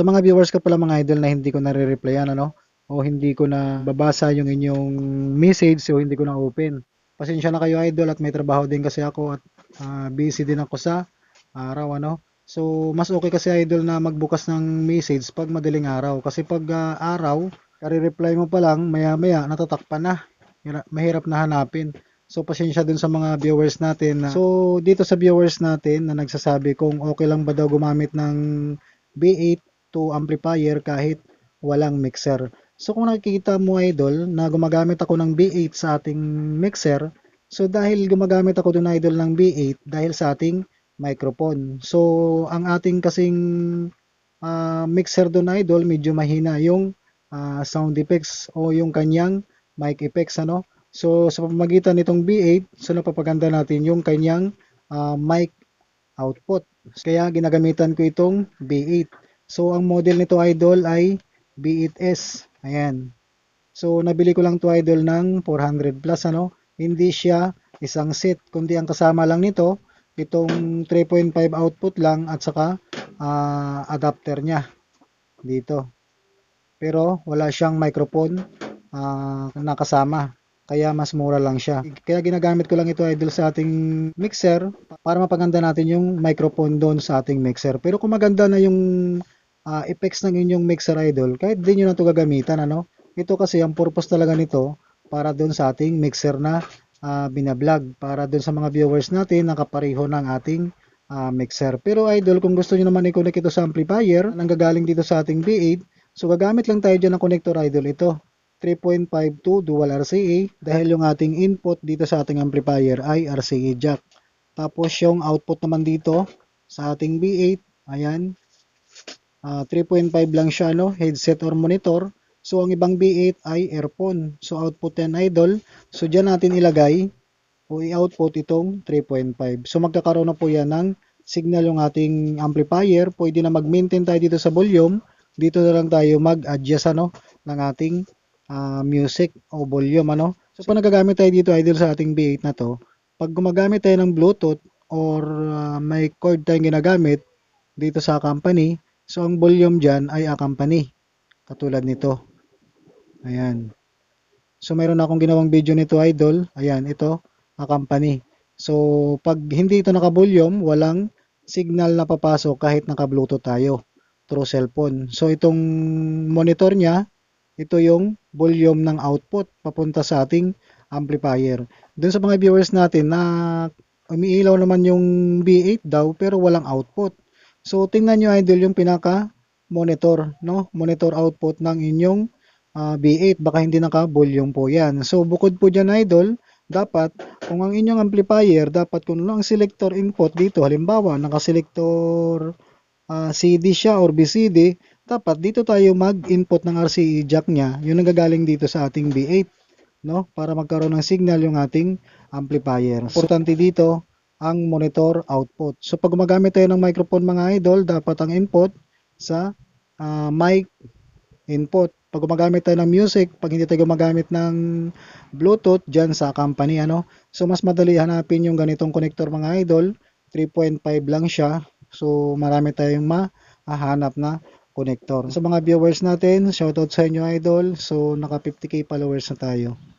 Sa mga viewers ko pala mga idol na hindi ko nare-replyan ano o hindi ko na babasa yung inyong message o hindi ko na open. Pasensya na kayo idol at may trabaho din kasi ako at ah, busy din ako sa araw ano. So mas okay kasi idol na magbukas ng message pag madaling araw kasi pag ah, araw kare-reply mo pa lang maya maya natatakpan na. Hira- Mahirap na hanapin. So pasensya dun sa mga viewers natin. na- so dito sa viewers natin na nagsasabi kung okay lang ba daw gumamit ng B8 to amplifier kahit walang mixer. So kung nakikita mo idol na gumagamit ako ng B8 sa ating mixer, so dahil gumagamit ako dun idol ng B8 dahil sa ating microphone. So ang ating kasing ah, mixer dun idol medyo mahina yung ah, sound effects o yung kanyang mic effects ano. So sa pamamagitan nitong B8, so napapaganda natin yung kanyang ah, mic output. Kaya ginagamitan ko itong B8. So ang model nito idol ay B8S. Ayan. So nabili ko lang to idol ng 400 plus ano. Hindi siya isang set kundi ang kasama lang nito itong 3.5 output lang at saka ah, adapter niya dito. Pero wala siyang microphone ah, na kasama. Kaya mas mura lang siya. Kaya ginagamit ko lang ito idol sa ating mixer para mapaganda natin yung microphone doon sa ating mixer. Pero kung maganda na yung ah, effects ng inyong mixer idol, kahit di nyo na ito gagamitan, ano? Ito kasi ang purpose talaga nito para doon sa ating mixer na ah, binablog. Para doon sa mga viewers natin na kapareho ng ating ah, mixer. Pero idol, kung gusto nyo naman i-connect ito sa amplifier, nanggagaling dito sa ating B8, so gagamit lang tayo dyan ng connector idol ito. 3.5 to dual RCA dahil yung ating input dito sa ating amplifier ay RCA jack. Tapos yung output naman dito sa ating B8, ayan, ah, 3.5 lang siya no, headset or monitor. So ang ibang B8 ay earphone. So output yan idol. So diyan natin ilagay o i-output itong 3.5. So magkakaroon na po yan ng signal yung ating amplifier. Pwede na mag-maintain tayo dito sa volume. Dito na lang tayo mag-adjust ano ng ating ah, music o volume ano. So pag nagagamit tayo dito idol sa ating B8 na to, pag gumagamit tayo ng Bluetooth or ah, may cord tayong ginagamit dito sa company, so ang volume dyan ay accompany. Katulad nito. Ayan. So mayroon akong ginawang video nito idol. Ayan, ito, accompany. So pag hindi ito naka-volume, walang signal na papasok kahit naka-Bluetooth tayo through cellphone. So itong monitor niya, ito yung volume ng output papunta sa ating amplifier. Doon sa mga viewers natin na umiilaw naman yung B8 daw pero walang output. So tingnan nyo idol yung pinaka monitor, no? Monitor output ng inyong ah, B8 baka hindi naka-volume po 'yan. So bukod po diyan idol, dapat kung ang inyong amplifier dapat kung ano ang selector input dito halimbawa naka-selector ah, CD siya or BCD, dapat dito tayo mag-input ng RCA jack niya, yun ang gagaling dito sa ating B8, no? Para magkaroon ng signal yung ating amplifier. Importante dito ang monitor output. So pag gumagamit tayo ng microphone mga idol, dapat ang input sa ah, mic input. Pag gumagamit tayo ng music, pag hindi tayo gumagamit ng Bluetooth dyan sa company, ano? So mas madali hanapin yung ganitong connector mga idol. 3.5 lang siya. So marami tayong mahahanap na connector. Sa mga viewers natin, shoutout sa inyo idol. So naka 50k followers na tayo.